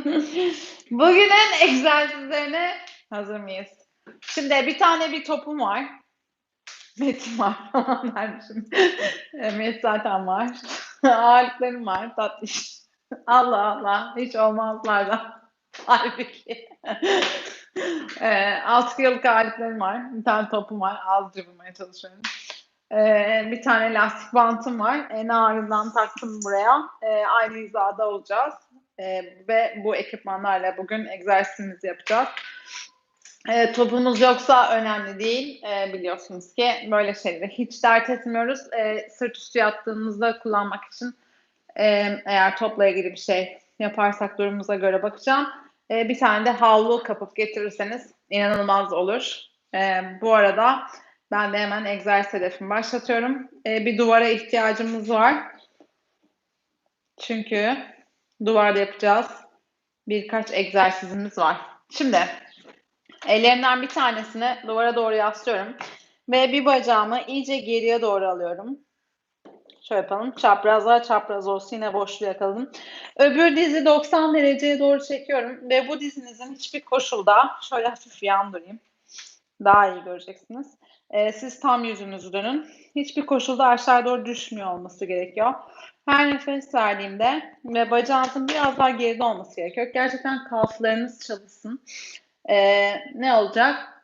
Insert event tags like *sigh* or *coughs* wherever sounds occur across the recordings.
*laughs* Bugünün egzersizlerine hazır mıyız? Şimdi bir tane bir topum var. Metin var falan *laughs* dermişim. E, Met zaten var. *laughs* Ağırlıklarım var. Tatlış. Allah Allah. Hiç olmazlardan. Halbuki. e, 6 kiloluk ağırlıklarım var. Bir tane topum var. Az cıvımaya çalışıyorum. E, bir tane lastik bantım var. En ağırından taktım buraya. E, aynı hizada olacağız. E, ve bu ekipmanlarla bugün egzersizimizi yapacağız. E, topumuz yoksa önemli değil. E, biliyorsunuz ki böyle şeyleri hiç dert etmiyoruz. E, sırt üstü yattığımızda kullanmak için e, eğer topla ilgili bir şey yaparsak durumumuza göre bakacağım. E, bir tane de havlu kapıp getirirseniz inanılmaz olur. E, bu arada ben de hemen egzersiz hedefimi başlatıyorum. E, bir duvara ihtiyacımız var. Çünkü duvarda yapacağız. Birkaç egzersizimiz var. Şimdi ellerinden bir tanesini duvara doğru yaslıyorum. Ve bir bacağımı iyice geriye doğru alıyorum. Şöyle yapalım. Çaprazlar çapraz olsun. Yine boşluğu yakaladım. Öbür dizi 90 dereceye doğru çekiyorum. Ve bu dizinizin hiçbir koşulda şöyle hafif yan durayım. Daha iyi göreceksiniz. Ee, siz tam yüzünüzü dönün. Hiçbir koşulda aşağı doğru düşmüyor olması gerekiyor. Her nefes verdiğimde ve bacağınızın biraz daha geride olması gerekiyor. Gerçekten kalflarınız çalışsın. Ee, ne olacak?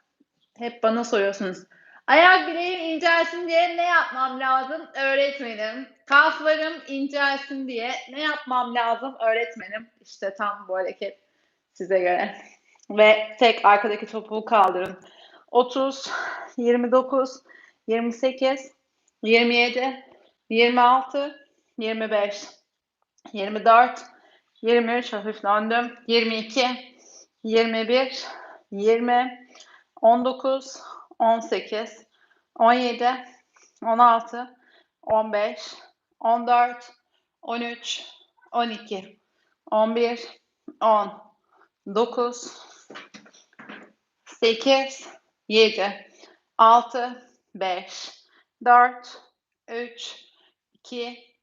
Hep bana soruyorsunuz. Ayak bileğim incelsin diye ne yapmam lazım öğretmenim? Kalflarım incelsin diye ne yapmam lazım öğretmenim? İşte tam bu hareket size göre. Ve tek arkadaki topuğu kaldırın. 30, 29, 28, 27, 26, 25, 24, 23 hafif döndüm. 22, 21, 20, 19, 18, 17, 16, 15, 14, 13, 12, 11, 10, 9, 8, 7, 6, 5, 4, 3, 2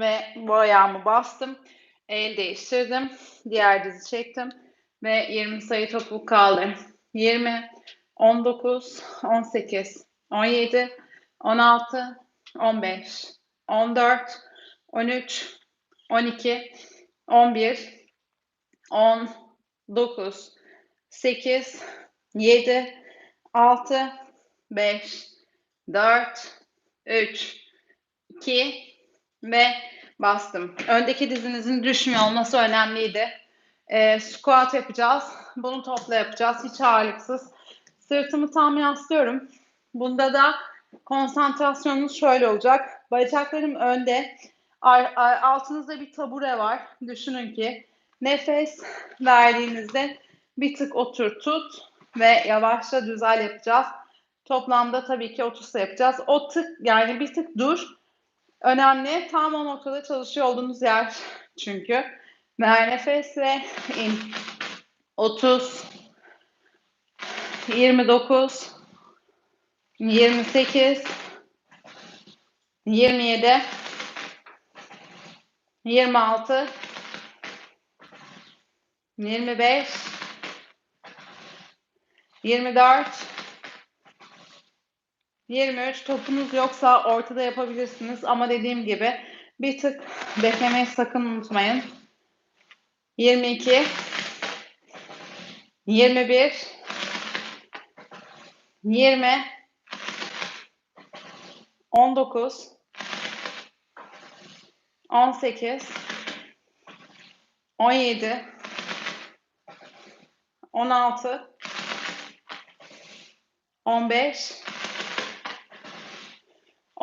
ve bu ayağımı bastım. El değiştirdim. Diğer dizi çektim. Ve 20 sayı topuk kaldı. 20, 19, 18, 17, 16, 15, 14, 13, 12, 11, 10, 9, 8, 7, 6, 5, 4, 3, 2 ve bastım. Öndeki dizinizin düşmüyor olması önemliydi. Ee, squat yapacağız. Bunu topla yapacağız. Hiç ağırlıksız. Sırtımı tam yaslıyorum. Bunda da konsantrasyonunuz şöyle olacak. Bacaklarım önde. Altınızda bir tabure var. Düşünün ki nefes verdiğinizde bir tık otur tut ve yavaşça düzel yapacağız. Toplamda tabii ki 30 yapacağız. O tık yani bir tık dur. Önemli. Tam o noktada çalışıyor olduğunuz yer *laughs* çünkü. Ver nefes ve in. 30 29 28 27 26 25 24 23 topunuz yoksa ortada yapabilirsiniz ama dediğim gibi bir tık beklemeyi sakın unutmayın. 22 21 20 19 18 17 16 15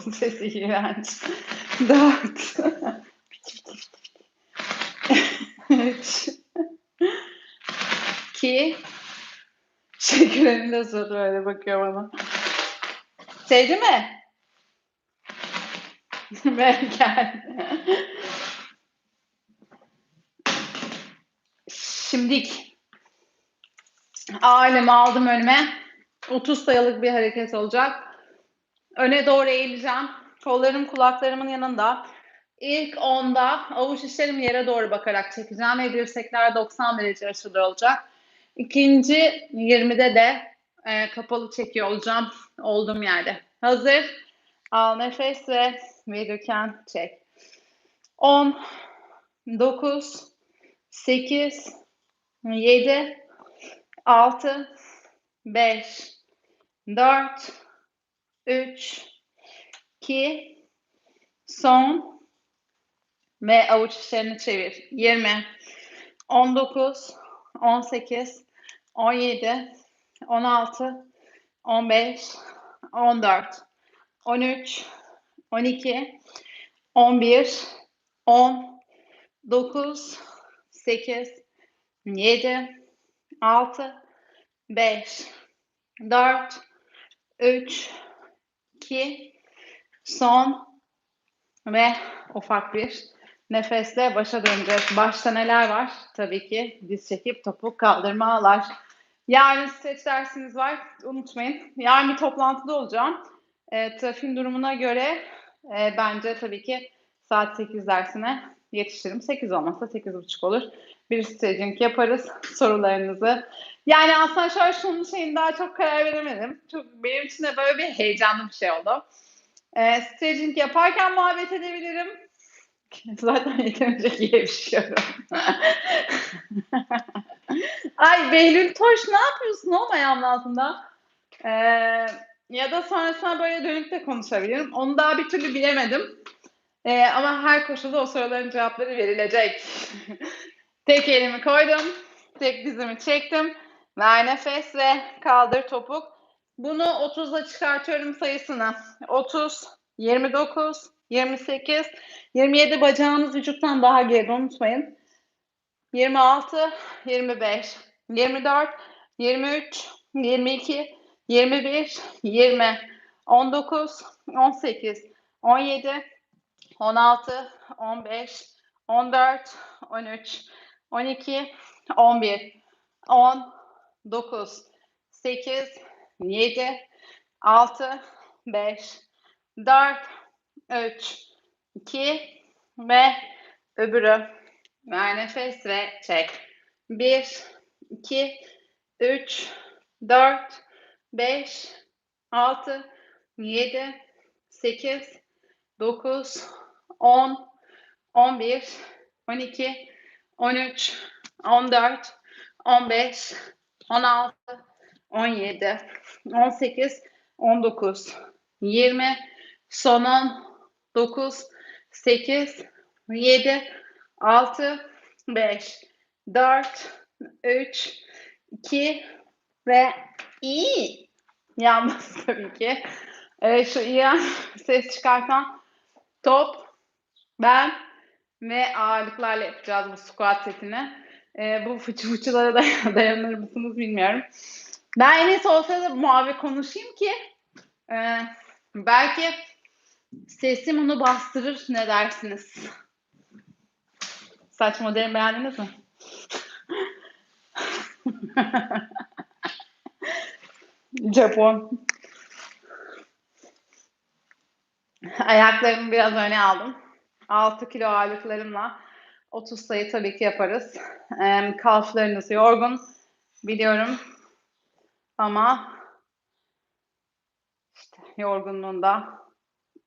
*laughs* sesi iğrenç. 4 Üç. İki. Şeker'in de suratı böyle bakıyor bana. Sevdi mi? *laughs* Ver gel. Şimdik. Ailemi aldım önüme. 30 sayılık bir hareket olacak. Öne doğru eğileceğim. Kollarım kulaklarımın yanında. İlk 10'da avuç içlerimi yere doğru bakarak çekeceğim ve dirsekler 90 derece açılı olacak. İkinci 20'de de e, kapalı çekiyor olacağım olduğum yerde. Hazır. Al nefes ve verirken çek. 10, 9, 8, 7, 6, 5, 4, 3, 2, son ve avuç içlerini çevir. 20, 19, 18, 17, 16, 15, 14, 13, 12, 11, 10, 9, 8, 7, 6, 5, 4, 3, 2, son ve ufak bir nefesle başa döneceğiz. Başta neler var? Tabii ki diz çekip topuk kaldırmalar. Yarın streç dersiniz var. Unutmayın. Yarın bir toplantıda olacağım. E, trafiğin durumuna göre e, bence tabii ki saat 8 dersine yetişirim. 8 olmazsa 8.30 olur. Bir staging yaparız sorularınızı. Yani aslında şöyle şunun şeyin daha çok karar veremedim. Çok benim için de böyle bir heyecanlı bir şey oldu. E, staging yaparken muhabbet edebilirim. *laughs* Zaten yeterince yaşıyorum. *laughs* Ay Behlül Toş ne yapıyorsun oğlum ayağımın altında? Ee, ya da sonrasında böyle dönüp de konuşabilirim. Onu daha bir türlü bilemedim. Ee, ama her koşulda o soruların cevapları verilecek. *laughs* tek elimi koydum. Tek dizimi çektim. Ver nefes ve kaldır topuk. Bunu 30'la çıkartıyorum sayısını. 30, 29, 28, 27 bacağınız vücuttan daha geride unutmayın. 26, 25, 24, 23, 22, 21, 20, 19, 18, 17, 16, 15, 14, 13, 12, 11, 10, 9, 8, 7, 6, 5, 4, 3, 2 ve öbürü. Ver nefes ve çek. 1, 2, 3, 4, 5, 6, 7, 8, 9, 10, 11, 12, 13, 14, 15, 16, 17, 18, 19, 20, son 10, 9, 8, 7, 6, 5, 4, 3, 2 ve iyi. Yalnız *laughs* tabii ki. Ee, şu iyi *laughs* ses çıkartan top, ben ve ağırlıklarla yapacağız bu squat setini. Ee, bu fıçı fıçılara *laughs* da dayanır mısınız bilmiyorum. Ben en iyisi olsa da muhabbet konuşayım ki e, belki sesim onu bastırır ne dersiniz? Saç modelini beğendiniz mi? *laughs* Japon. Ayaklarımı biraz öne aldım. 6 kilo ağırlıklarımla 30 sayı tabii ki yaparız. E, kalflarınız yorgun biliyorum. Ama işte yorgunluğunda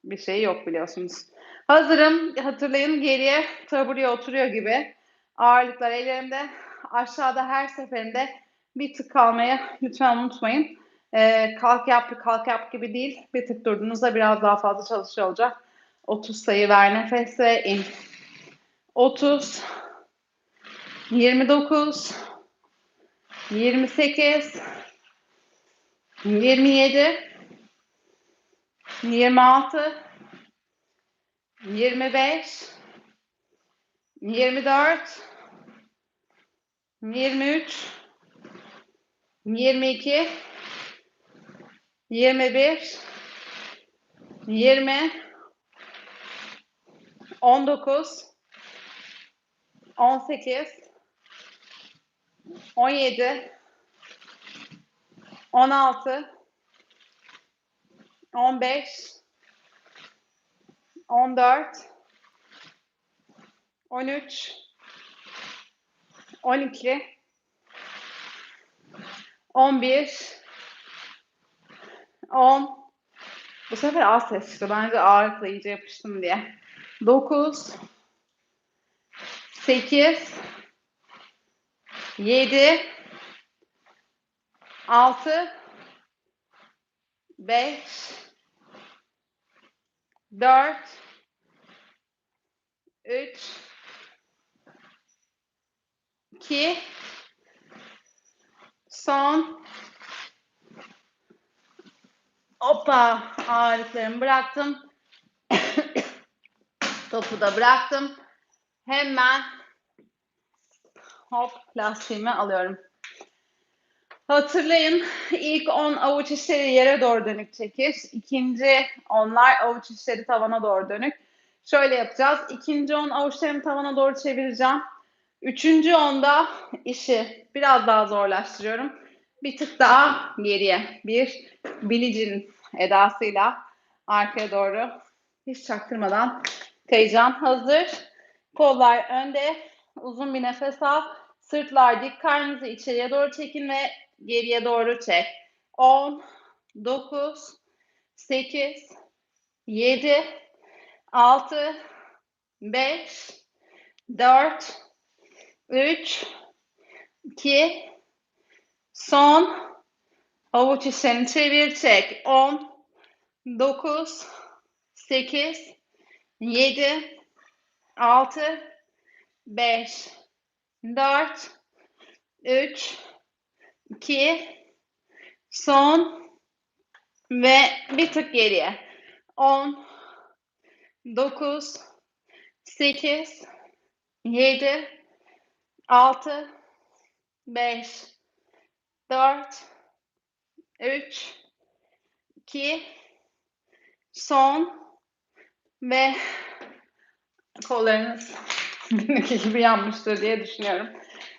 bir şey yok biliyorsunuz. Hazırım. Hatırlayın geriye tabureye oturuyor gibi. Ağırlıklar ellerimde. Aşağıda her seferinde bir tık kalmayı lütfen unutmayın. Ee, kalk yap, kalk yap gibi değil. Bir tık durduğunuzda biraz daha fazla çalışıyor olacak. 30 sayı ver nefes ve in. 30 29 28 27 26 25 24 23 22 21 20 19 18 17 16 15 14 13 12 11 10 Bu sefer az ses çıktı. Bence ağırlıkla iyice yapıştım diye. 9 8 7 6 5 4 3 2 son. Hoppa ağırlıklarımı bıraktım. *coughs* Topu da bıraktım. Hemen hop lastiğimi alıyorum. Hatırlayın ilk 10 avuç içleri yere doğru dönük çekiş. İkinci onlar avuç içleri tavana doğru dönük. Şöyle yapacağız. İkinci 10 avuçlarımı tavana doğru çevireceğim. Üçüncü onda işi biraz daha zorlaştırıyorum. Bir tık daha geriye. Bir bilicin edasıyla arkaya doğru hiç çaktırmadan kayacağım. Hazır. Kollar önde. Uzun bir nefes al. Sırtlar dik. Karnınızı içeriye doğru çekin ve geriye doğru çek. 10, 9, 8, 7, 6, 5, 4, 3, 2, son. Avuç içini çevir, çek. 10, 9, 8, 7, 6, 5, 4, 3, 2, son ve bir tık geriye. 10, 9, 8, 7, 6, 5, 4, 3, 2, son ve kollarınız benimki *laughs* gibi yanmıştır diye düşünüyorum.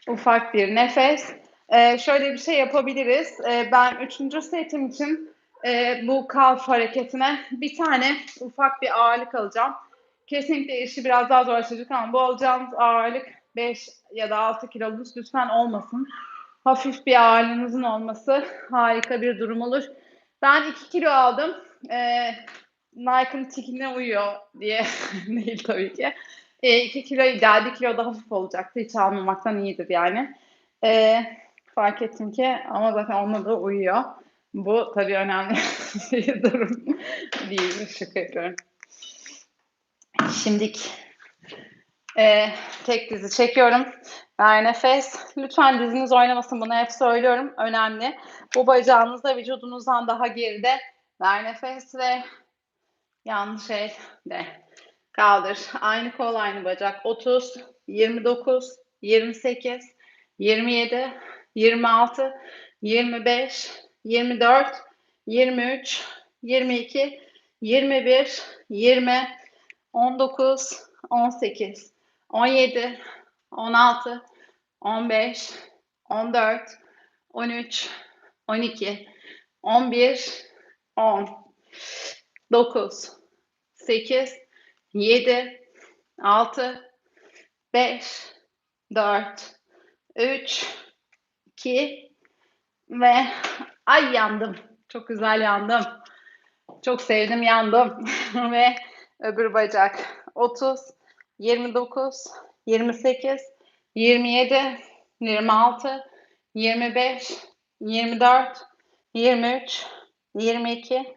Ufak bir nefes. Ee, şöyle bir şey yapabiliriz. Ee, ben üçüncü setim için e, bu kalf hareketine bir tane ufak bir ağırlık alacağım. Kesinlikle işi biraz daha zorlaşacak ama bu alacağımız ağırlık 5 ya da 6 kiloluk lütfen olmasın. Hafif bir ağırlığınızın olması harika bir durum olur. Ben 2 kilo aldım. Ee, Nike'ın tikine uyuyor diye *laughs* değil tabii ki. 2 e, kilo ideal, 1 kilo da hafif olacaktı. Hiç almamaktan iyidir yani. E, fark ettim ki ama zaten onunla da uyuyor. Bu tabii önemli *laughs* bir durum değil. Şaka yapıyorum. Şimdik e, tek dizi çekiyorum. Ver nefes. Lütfen diziniz oynamasın. Bunu hep söylüyorum. Önemli. Bu bacağınız da vücudunuzdan daha geride. Ver nefes ve yanlış el de. Kaldır. Aynı kol aynı bacak. 30, 29, 28, 27, 26, 25, 24, 23, 22, 21, 20, 19, 18, 17, 16, 15, 14, 13, 12, 11, 10, 9, 8, 7, 6, 5, 4, 3, 2 ve ay yandım. Çok güzel yandım. Çok sevdim yandım. *laughs* ve öbür bacak 30, 29, 28, 27, 26, 25, 24, 23, 22,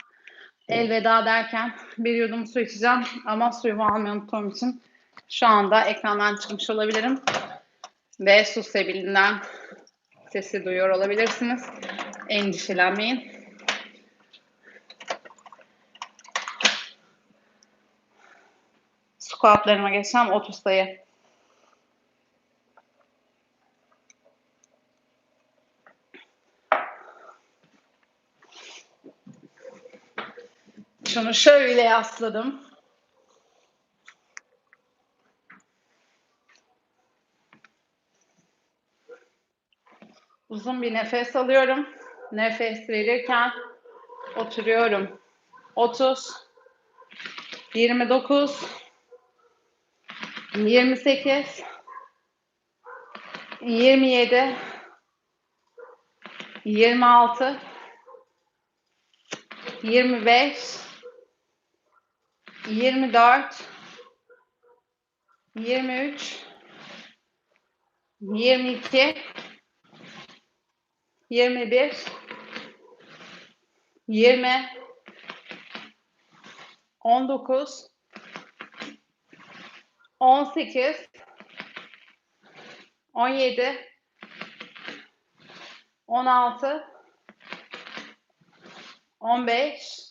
elveda derken bir yudum su içeceğim ama suyumu almayı unuttuğum için şu anda ekrandan çıkmış olabilirim ve su sebilinden sesi duyuyor olabilirsiniz. Endişelenmeyin. Squatlarıma geçeceğim 30 sayı. Şunu şöyle yasladım. Uzun bir nefes alıyorum. Nefes verirken oturuyorum. 30 29 28 27 26 25 24 23 22 21 20 19 18 17 16 15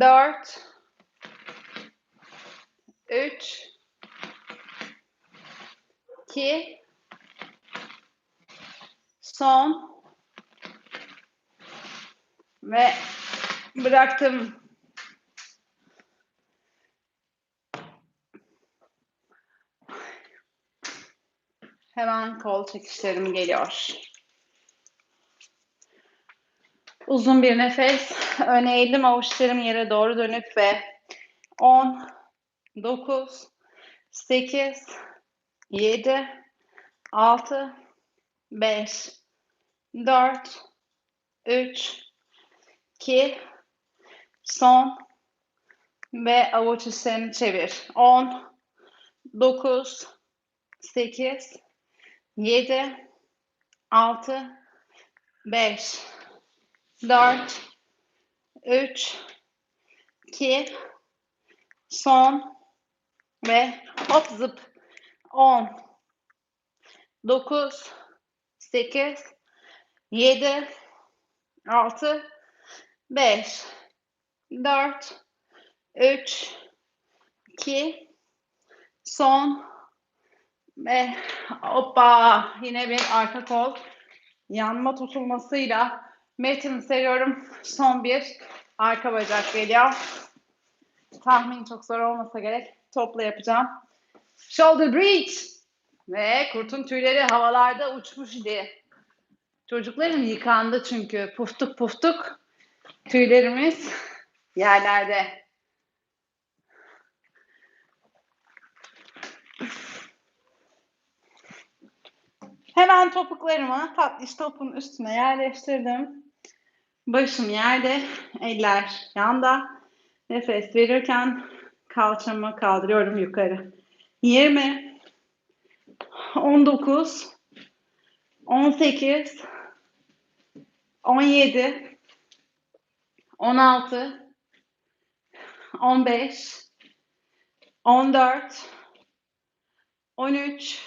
4 3 2 son ve bıraktım. Hemen kol çekişlerim geliyor. Uzun bir nefes. Öne eğildim avuçlarım yere doğru dönük ve 10, 9, 8, 7, 6, 5, 4, 3, 2, son ve avuç içlerini çevir. 10, 9, 8, 7, 6, 5, 4, 3, 2, son. Ve hop zıp. 10, 9, 8, 7, 6, 5, 4, 3, 2, son. Ve hoppa. Yine bir arka kol yanma tutulmasıyla metimi seriyorum. Son bir arka bacak geliyor. Tahmin çok zor olmasa gerek. Topla yapacağım. Shoulder bridge. Ve kurtun tüyleri havalarda uçmuş idi. Çocuklarım yıkandı çünkü. Puftuk puftuk tüylerimiz yerlerde. Hemen topuklarımı tatlış topun üstüne yerleştirdim. Başım yerde, eller yanda. Nefes verirken kalçamı kaldırıyorum yukarı. 20 19 18 17 16 15 14 13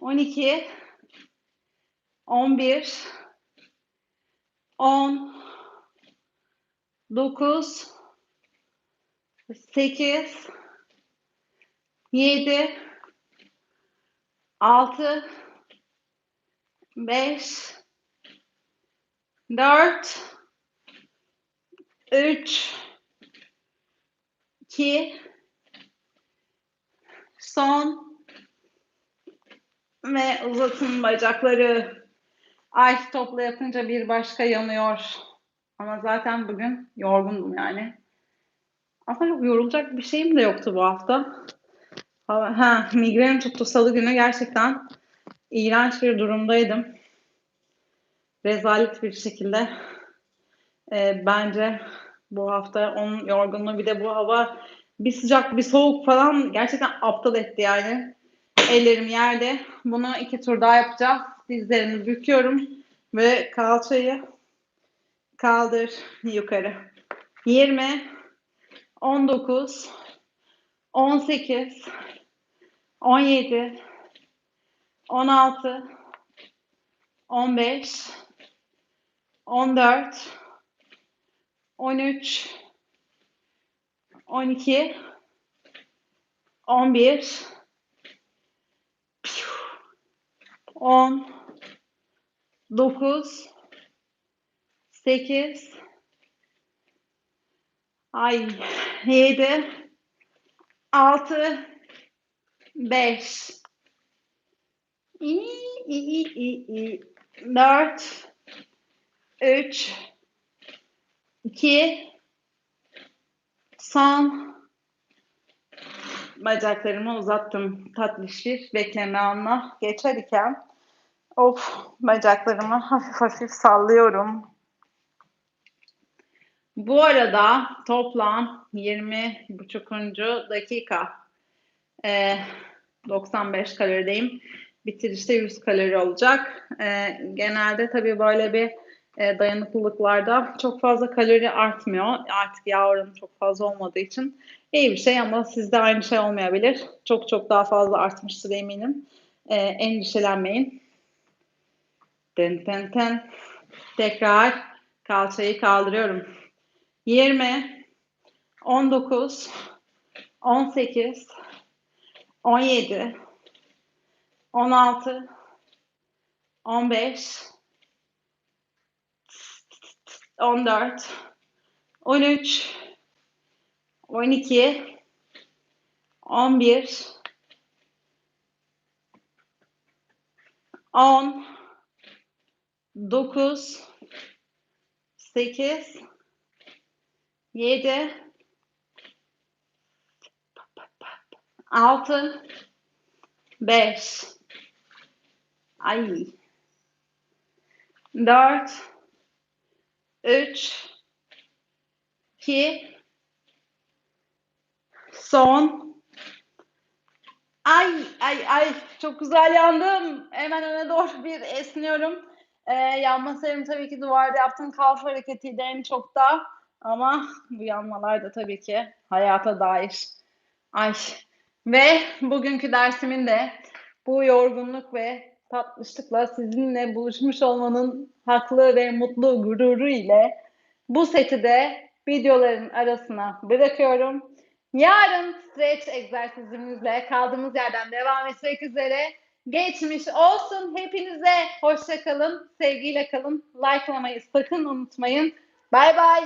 12 11 10 9 8 7 6 5 4 3 2 Son. Ve uzatın bacakları. Ay topla yapınca bir başka yanıyor. Ama zaten bugün yorgundum yani. Aslında çok yorulacak bir şeyim de yoktu bu hafta. Ha, migrenim tuttu salı günü gerçekten iğrenç bir durumdaydım. Rezalet bir şekilde. Ee, bence bu hafta onun yorgunluğu bir de bu hava bir sıcak bir soğuk falan gerçekten aptal etti yani. Ellerim yerde. Bunu iki tur daha yapacağız. Dizlerimi büküyorum ve kalçayı kaldır yukarı. 20 19 18 17 16 15 14 13 12 11 10 9 8 ay 7 6 5 iyi iyi iyi iyi 4 3 2 son bacaklarımı uzattım tatlış bir bekleme anına geçerken of bacaklarımı hafif hafif sallıyorum. Bu arada toplam 20 buçukuncu dakika e, 95 kalorideyim. Bitirişte 100 kalori olacak. E, genelde tabii böyle bir e, dayanıklılıklarda çok fazla kalori artmıyor. Artık yağ oranı çok fazla olmadığı için iyi bir şey ama sizde aynı şey olmayabilir. Çok çok daha fazla artmıştır eminim. E, endişelenmeyin. Ten ten ten. Tekrar kalçayı kaldırıyorum. 20 19 18 17 16 15 14 13 12 11 10 9 8 7 6 5 ay. 4 3 2 son. Ay ay ay. Çok güzel yandım. Hemen öne doğru bir esniyorum. Ee, yanma sebebi tabii ki duvarda yaptığım kalf hareketiydi en çok da. Ama bu yanmalar da tabii ki hayata dair. Ay. Ve bugünkü dersimin de bu yorgunluk ve tatlışlıkla sizinle buluşmuş olmanın haklı ve mutlu gururu ile bu seti de videoların arasına bırakıyorum. Yarın stretch egzersizimizle kaldığımız yerden devam etmek üzere. Geçmiş olsun. Hepinize hoşça kalın. Sevgiyle kalın. Like'lamayı sakın unutmayın. Bay bay.